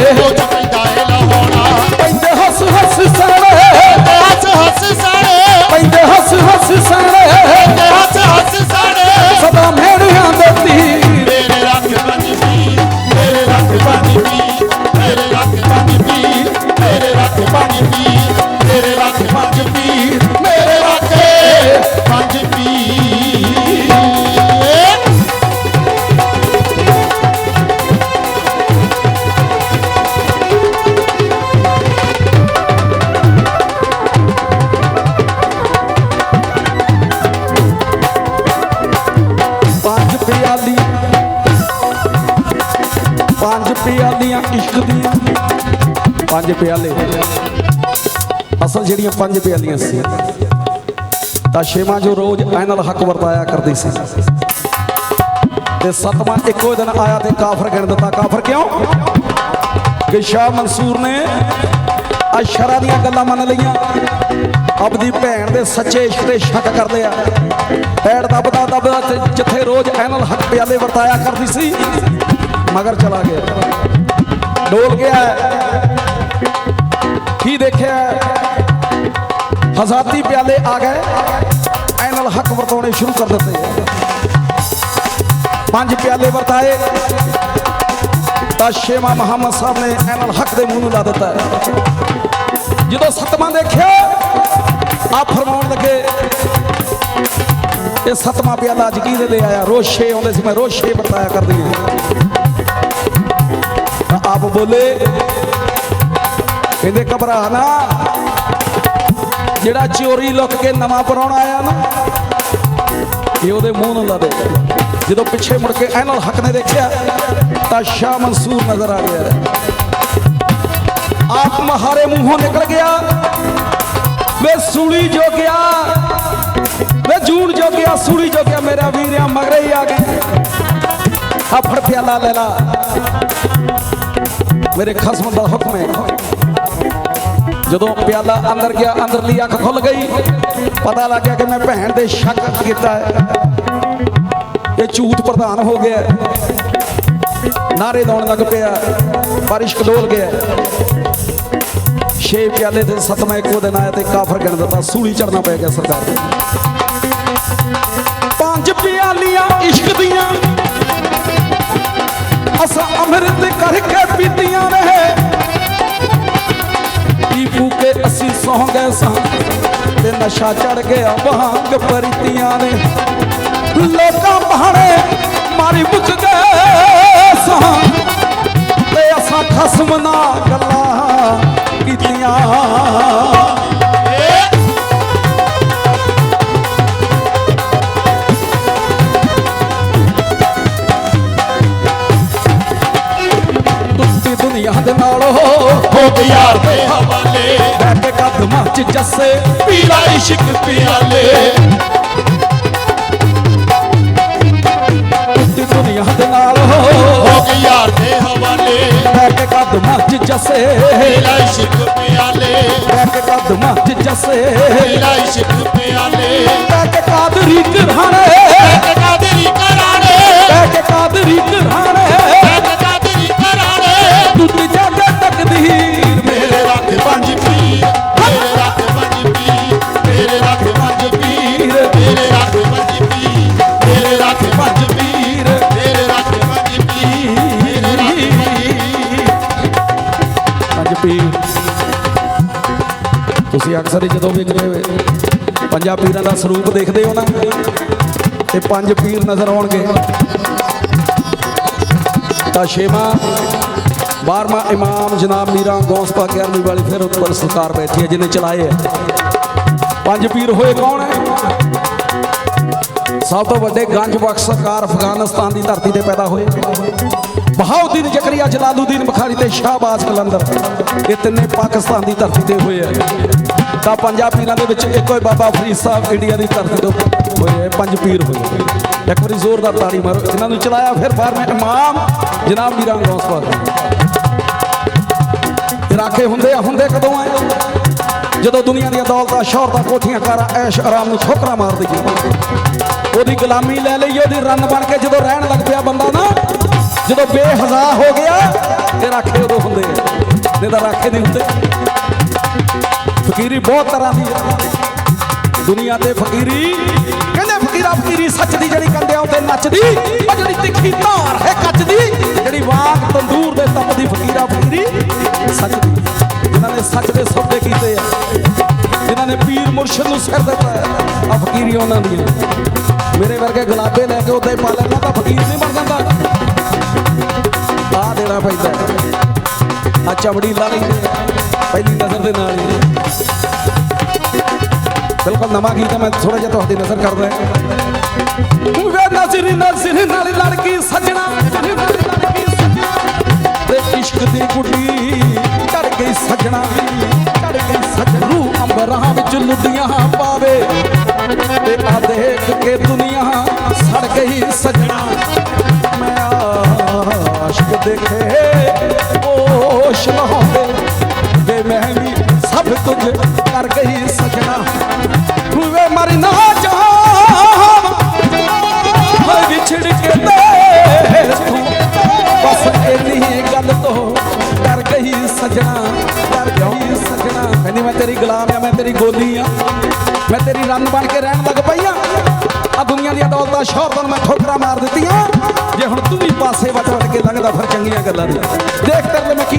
ਇਹੋ ਜਿਹਾ ਪੈਂਦਾ ਏ ਲਾਹੌਣਾ ਪੈਂਦੇ ਹੱਸ ਹੱਸ ਸਾਰੇ ਹੱਸ ਹੱਸ ਸਾਰੇ ਪੈਂਦੇ ਹੱਸ ਹੱਸ ਸਾਰੇ ਹੱਸ ਹੱਸ ਸਾਰੇ ਸਦਾ ਮੇੜਿਆਂ ਦੇ ਤੀਰ ਮੇਰੇ ਰੱਖ ਬੰਦੀ ਪੀਰ ਮੇਰੇ ਰੱਖ ਬੰਦੀ ਪੀਰ ਮੇਰੇ ਰੱਖ ਬੰਦੀ ਪੀਰ ਮੇਰੇ ਰੱਖ ਬੰਦੀ ਪੀਰ ਮੇਰੇ ਰੱਖ ਬੰਦੀ ਪੀਰ ਇਸ਼ਕ ਦੀਆਂ। ਪੰਜ ਪਿਆਲੇ। ਅਸਲ ਜਿਹੜੀਆਂ ਪੰਜ ਪਿਆਲੀਆਂ ਸੀ, ਤਾਂ ਛੇਵਾਂ ਜੋ ਰੋਜ਼ ਐਨਲ ਹੱਕ ਵਰਤਾਇਆ ਕਰਦੀ ਸੀ। ਤੇ ਸੱਤਵਾਂ ਇੱਕੋ ਦਿਨ ਆਇਆ ਤੇ ਕਾਫਰ ਗਿਣ ਦਿੱਤਾ। ਕਾਫਰ ਕਿਉਂ? ਕਿ ਸ਼ਾਹ ਮਨਸੂਰ ਨੇ ਅਸ਼ਰਾ ਦੀਆਂ ਗੱਲਾਂ ਮੰਨ ਲਈਆਂ। ਆਪਦੀ ਭੈਣ ਦੇ ਸੱਚੇ ਇਸ਼ਕ ਤੇ ਸ਼ੱਕ ਕਰਦੇ ਆ। ਪੈੜ ਦਬਦਾ ਦਬਦਾ ਜਿੱਥੇ ਰੋਜ਼ ਐਨਲ ਹੱਕ ਪਿਆਲੇ ਵਰਤਾਇਆ ਕਰਦੀ ਸੀ ਮਗਰ ਚਲਾ ਗਿਆ। ਡੋਲ ਗਿਆ। ਕੀ ਦੇਖਿਆ? ਹਜ਼ਾਤੀ ਪਿਆਲੇ ਆ ਗਏ। ਐਨਲ ਹੱਕ ਵਰਤਾਉਣੇ ਸ਼ੁਰੂ ਕਰ ਦਿੱਤੇ। ਪੰਜ ਪਿਆਲੇ ਵਰਤਾਏ। ਤਾਂ ਛੇਵਾਂ ਮੁਹੰਮਦ ਸਾਹਿਬ ਨੇ ਐਨਲ ਹੱਕ ਦੇ ਮੂੰਹ ਨੂੰ ਲਾ ਦਿੱਤਾ। ਜਦੋਂ ਸਤਵਾਂ ਦੇਖਿਆ ਆ ਫਰਮਾਉਣ ਲੱਗੇ, ਇਹ ਸਤਵਾਂ ਪਿਆਲਾ ਅੱਜ ਕਿਹਦੇ ਲਈ ਆਇਆ? ਰੋਸ਼ੇ ਆਉਂਦੇ ਸੀ, ਮੈਂ ਰੋਸ਼ੇ ਵਰਤਾਇਆ ਕਰਦੀ ਹਾਂ। ਆਪ ਬੋਲੇ। ਕਹਿੰਦੇ ਘਬਰਾ ਨਾ। ਜਿਹੜਾ ਚੋਰੀ ਲੁੱਕ ਕੇ ਨਵਾਂ ਪਰਾਉਣਾ ਆਇਆ ਨਾ, ਇਹ ਉਹਦੇ ਮੂੰਹ ਨੂੰ ਲਾ ਦੇ। ਜਦੋਂ ਪਿੱਛੇ ਮੁੜ ਕੇ ਐਨਲ ਹੱਕ ਨੇ ਦੇਖਿਆ, ਤਾਂ ਸ਼ਾਹ ਮਨਸੂਰ ਨਜ਼ਰ ਆ ਗਿਆ। ਆਪ ਮਹਾਰੇ ਮੂੰਹੋਂ ਨਿਕਲ ਗਿਆ। ਵੇ ਸੂਲੀ ਜੋ ਗਿਆ ਵੇ ਜੂਣ ਜੋ ਗਿਆ ਸੂਲੀ ਜੋ ਗਿਆ ਮੇਰਾ ਵੀਰਿਆ ਮਗਰੇ ਹੀ ਆ ਗਿਆ। ਆ ਫੜ ਪਿਆਲਾ ਲੈ ਲਾ। ਮੇਰੇ ਖਸਮ ਦਾ ਹੁਕਮ ਹੈ। ਜਦੋਂ ਪਿਆਲਾ ਅੰਦਰ ਗਿਆ, ਅੰਦਰਲੀ ਅੱਖ ਖੁੱਲ ਗਈ, ਪਤਾ ਲੱਗ ਗਿਆ ਕਿ ਮੈਂ ਭੈਣ ਦੇ ਸ਼ੱਕ ਕੀਤਾ ਹੈ। ਇਹ ਝੂਠ ਪ੍ਰਧਾਨ ਹੋ ਗਿਆ ਨਾਰੇ ਦੌਣ ਲੱਗ ਪਿਆ ਬਾਰਿਸ਼ ਕਡੋਲ ਗਿਆ ਛੇ ਪਿਆਲੇ ਤੇ ਸਤਵਾਂ ਇੱਕੋ ਦਿਨ ਆਇਆ ਤੇ ਕਾਫਰ ਗਿਣ ਦਿੱਤਾ। ਸੂਲੀ ਚੜਨਾ ਪੈ ਗਿਆ ਸਰਕਾਰ ਦੇ ਪੰਜ ਪਿਆਲੀਆਂ ਇਸ਼ਕ ਦੀਆਂ ਅਸਾਂ ਅੰਮ੍ਰਿਤ ਕਰਕੇ ਪੀਤੀਆਂ ਨੇ। ਪੀ ਪੂ ਕੇ ਅਸੀਂ ਸੌਂ ਗਏ ਸਾਂ ਤੇ ਨਸ਼ਾ ਚੜ ਗਿਆ ਵਾਂਗ ਪਰਤੀਆਂ ਨੇ। ਲੋਕਾਂ ਬਹਾਣੇ ਮਾਰੀ ਮੁੱਕ ਸਾਂ ਤੇ ਅਸਾਂ ਖਸਮ ਨਾ ਗੱਲਾਂ ਕੀਤੀਆਂ। ਹੋ ਯਾਰ ਦੇ ਹਵਾਲੇ। ਬੈ ਕੇ ਕਦਮਾਂ 'ਚ ਜੱਸੇ। ਪੀਲਾ ਇਸ਼ਕ ਪਿਆਲੇ। ਟੁੱਟੀ ਦੁਨੀਆ ਦੇ ਨਾਲ। ਹੋ ਗਈ ਯਾਰ ਦੇ ਹਵਾਲੇ। ਬੈ ਕੇ ਕਦਮਾਂ 'ਚ ਜੱਸੇ। ਪੀਲਾ ਇਸ਼ਕ ਪਿਆਲੇ। ਬੈ ਕੇ ਕਦਮਾਂ 'ਚ ਜੱਸੇ। ਪੀਲਾ ਇਸ਼ਕ ਤੁਸੀਂ ਅਕਸਰ ਜਦੋਂ ਵੀ ਕਿਤੇ ਪੰਜਾਂ ਪੀਰਾਂ ਦਾ ਸਰੂਪ ਦੇਖਦੇ ਹੋ ਨਾ, ਤੇ ਪੰਜ ਪੀਰ ਨਜ਼ਰ ਆਉਣਗੇ। ਤਾਂ ਛੇਵਾਂ, ਬਾਰਵਾਂ ਇਮਾਮ ਜਨਾਬ ਮੀਰਾਂ ਗੌਸ ਪਾ 11ਵੀਂ ਵਾਲੀ ਫਿਰ ਉੱਪਰ ਸਰਕਾਰ ਬੈਠੀ ਹੈ, ਜਿਹਨੇ ਚਲਾਏ ਹੈ। ਪੰਜ ਪੀਰ ਹੋਏ ਕੌਣ ਹੈ? ਸਭ ਤੋਂ ਵੱਡੇ ਗੰਜ ਬਖਸ਼ ਸਰਕਾਰ ਅਫਗਾਨਿਸਤਾਨ ਦੀ ਧਰਤੀ ਤੇ ਪੈਦਾ ਹੋਏ। ਬਹਾਉਦੀਨ ਜ਼ਕਰੀਆ ਜਲਾਲੂਦੀਨ ਬਖਾਰੀ ਤੇ ਸ਼ਾਹਬਾਜ਼ ਕਲੰਦਰ। ਇਹ ਤਿੰਨੇ ਪਾਕਿਸਤਾਨ ਦੀ ਧਰਤੀ ਤੇ ਹੋਏ ਆ ਤਾਂ ਪੰਜਾਂ ਪੀਰਾਂ ਦੇ ਵਿੱਚ ਇੱਕੋ ਹੀ ਬਾਬਾ ਫਰੀਦ ਸਾਹਿਬ ਇੰਡੀਆ ਦੀ ਧਰਤੀ ਤੋਂ ਹੋਏ ਪੰਜ ਪੀਰ ਹੋਏ ਇੱਕ ਵਾਰੀ ਜ਼ੋਰਦਾਰ ਤਾੜੀ ਮਾਰੋ ਇਹਨਾਂ ਨੂੰ ਚਲਾਇਆ, ਫਿਰ ਬਾਰਵੇਂ ਇਮਾਮ ਜਨਾਬ ਮੀਰਾਂ ਗੌਸ ਪਾਕ ਇਹ ਰਾਖੇ ਹੁੰਦੇ ਆ, ਹੁੰਦੇ ਕਦੋਂ ਆ ਜਦੋਂ ਦੁਨੀਆ ਦੀਆਂ ਦੌਲਤਾਂ, ਸ਼ੌਹਰਤਾਂ, ਕੋਠੀਆਂ, ਕਾਰਾਂ, ਐਸ਼, ਆਰਾਮ ਨੂੰ ਠੋਕਰਾਂ ਮਾਰ ਦਈਏ ਉਹਦੀ ਗੁਲਾਮੀ ਲੈ ਲਈ, ਉਹਦੀ ਰਨ ਬਣ ਕੇ ਜਦੋਂ ਰਹਿਣ ਲੱਗ ਪਿਆ ਬੰਦਾ ਨਾ, ਜਦੋਂ ਬੇਹਜ਼ਾ ਹੋ ਗਿਆ, ਤੇ ਰਾਖੇ ਉਦੋਂ ਹੁੰਦੇ ਆ। ਤਾਂ ਰਾਖੇ ਨਹੀਂ ਹੁੰਦੇ। ਫਕੀਰੀ ਬਹੁਤ ਤਰ੍ਹਾਂ ਦੀ ਹੈ ਦੁਨੀਆ ਤੇ ਫਕੀਰੀ ਕਹਿੰਦੇ ਫਕੀਰਾ ਫਕੀਰੀ ਸੱਚ ਦੀ ਜਿਹੜੀ ਕੰਡਿਆਂ ਉੱਤੇ ਨੱਚਦੀ ਉਹ ਜਿਹੜੀ ਤਿੱਖੀ ਧਾਰ ਹੈ ਕੱਚ ਦੀ ਜਿਹੜੀ ਵਾਂਗ ਤੰਦੂਰ ਦੇ ਤਪਦੀ ਫਕੀਰਾ ਫਕੀਰੀ ਸੱਚ ਦੀ। ਜਿਨ੍ਹਾਂ ਨੇ ਸੱਚ ਦੇ ਸੌਦੇ ਕੀਤੇ ਆ ਜਿਨ੍ਹਾਂ ਨੇ ਪੀਰ ਮੁਰਸ਼ਿਦ ਨੂੰ ਸਿਰ ਦਿੱਤਾ ਹੈ ਆ ਫਕੀਰੀ ਉਹਨਾਂ ਦੀਆਂ। ਮੇਰੇ ਵਰਗੇ ਗੁਲਾਬੇ ਲੈ ਕੇ ਉੱਤੇ ਪਾ ਲੈਣਾ ਤਾਂ ਫਕੀਰ ਨਹੀਂ ਬਣ ਜਾਂਦਾ। ਆ ਦੇਣਾ ਪੈਂਦਾ। ਆ ਚਮੜੀ ਲਾ ਲੈਂਦੇ ਆ, ਬਿਲਕੁਲ ਨਵਾਂ ਗੀਤ ਹੈ ਮੈਂ ਥੋੜਾ ਜਿਹਾ ਤੁਹਾਡੀ ਨਜ਼ਰ ਕਰਦਾ ਵੇ ਨਜ਼ਰ ਨਜ਼ਰ ਨਾਲ ਲੜਕੀ ਲੜਕੀ ਸੱਜਣਾ। ਤੇ ਇਸ਼ਕ ਦੀ ਗੁੱਡੀ ਚੜ ਗਈ ਸੱਜਣਾ, ਚੜ ਗਈ ਸੱਜਣੂ। ਅੰਬਰਾਂ ਵਿੱਚ ਲੁੱਡੀਆਂ ਪਾਵੇ। ਤੇ ਆ ਦੇਖ ਕੇ ਦੁਨੀਆ ਸੜ ਗਈ ਸੱਜਣਾ। ਮੈਂ ਆਸ਼ਕ ਦੇਖੇ, ਹੋਸ਼ ਨਾ ਵੇ ਮੈਂ ਵੀ ਸਭ ਕੁਝ ਕਰ ਗਈ ਸੱਜਣਾ। ਗੁਲਾਮ ਆ, ਮੈਂ ਤੇਰੀ ਗੋਲੀ ਆ। ਮੈਂ ਤੇਰੀ ਰੰਨ ਬਣ ਕੇ ਰਹਿਣ ਲੱਗ ਪਈ ਆ। ਆ ਦੁਨੀਆ ਦੀਆਂ ਦੌਲਤਾਂ, ਸ਼ੋਹਰਤਾਂ ਮੈਂ ਠੋਕਰਾਂ ਮਾਰ ਦਿੱਤੀਆਂ। ਜੇ ਹੁਣ ਤੂੰ ਵੀ ਪਾਸੇ ਵਟ ਵਟ ਕੇ ਲੰਘਦਾ, ਫਿਰ ਚੰਗੀਆਂ ਗੱਲਾਂ ਨੇ ਦੇਖ ਤੇਰੇ ਮੈਂ ਕੀ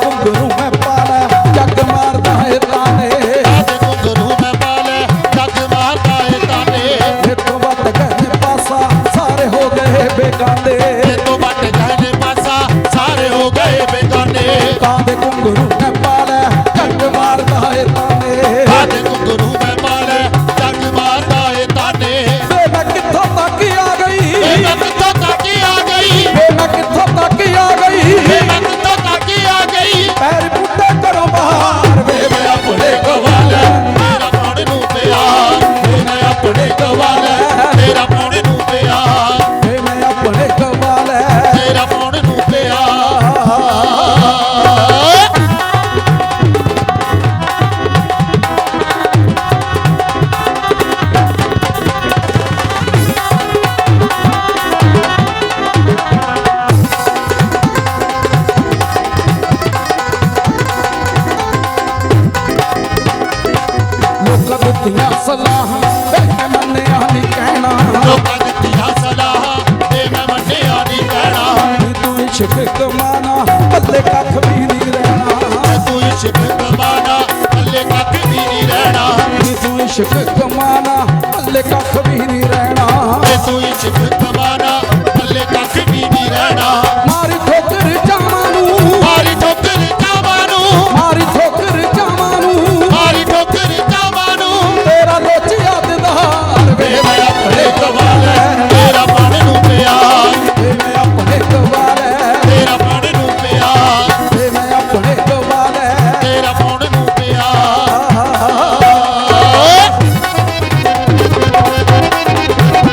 cum cum ਦਿੱਤੀਆਂ ਸਲਾਹਾਂ? ਵੇ ਮੈਂ ਮੰਨਿਆ ਨਹੀਂ ਕਹਿਣਾ। ਲੋਕਾਂ ਦਿੱਤੀਆਂ ਸਲਾਹਾਂ? ਤੇ ਮੈਂ ਮੰਨਿਆ ਨਹੀਂ ਕਹਿਣਾ। ਤੂੰ ਇਸ਼ਕ ਕਮਾਨਾ ਪੱਲੇ ਕੱਖ ਵੀ ਨਹੀਂ ਰਹਿਣਾ। ਤੂੰ ਇਸ਼ਕ ਕਮਾਨਾ ਥੱਲੇ ਕੱਖ ਵੀ ਨਹੀਂ ਰਹਿਣਾ। ਤੂੰ ਇਸ਼ਕ ਕਮਾਨਾ